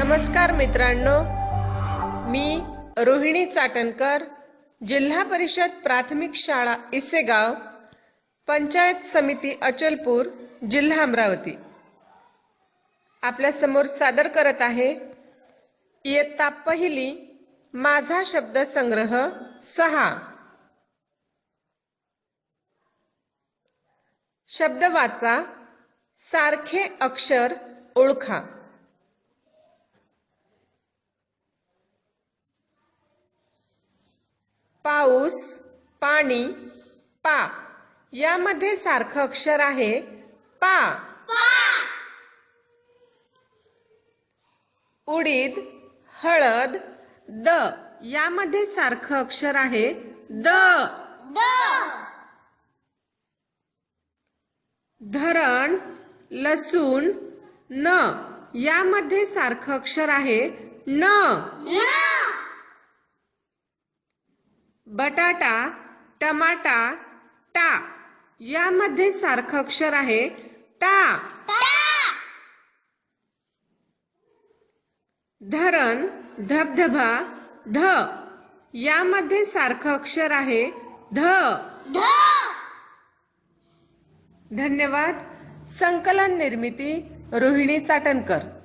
नमस्कार मित्रांनो. मी रोहिणी चाटणकर जिल्हा परिषद प्राथमिक शाळा इसेगाव पंचायत समिती अचलपूर जिल्हा अमरावती. आपल्यासमोर सादर करत आहे इयत्ता पहिली माझा शब्द संग्रह सहा. शब्द वाचा सारखे अक्षर ओळखा. पाऊस पाणी पा. यामध्ये सारखं अक्षर आहे पा. उडीद हळद द. यामध्ये सारखं अक्षर आहे द. धरण लसूण न. यामध्ये सारखं अक्षर आहे न. बटाटा टमाटा टा यामध्ये सारखं अक्षर आहे. टा. धरण धबधबा ध यामध्ये सारखं अक्षर आहे. ध. धन्यवाद. संकलन निर्मिती रोहिणी चाटणकर.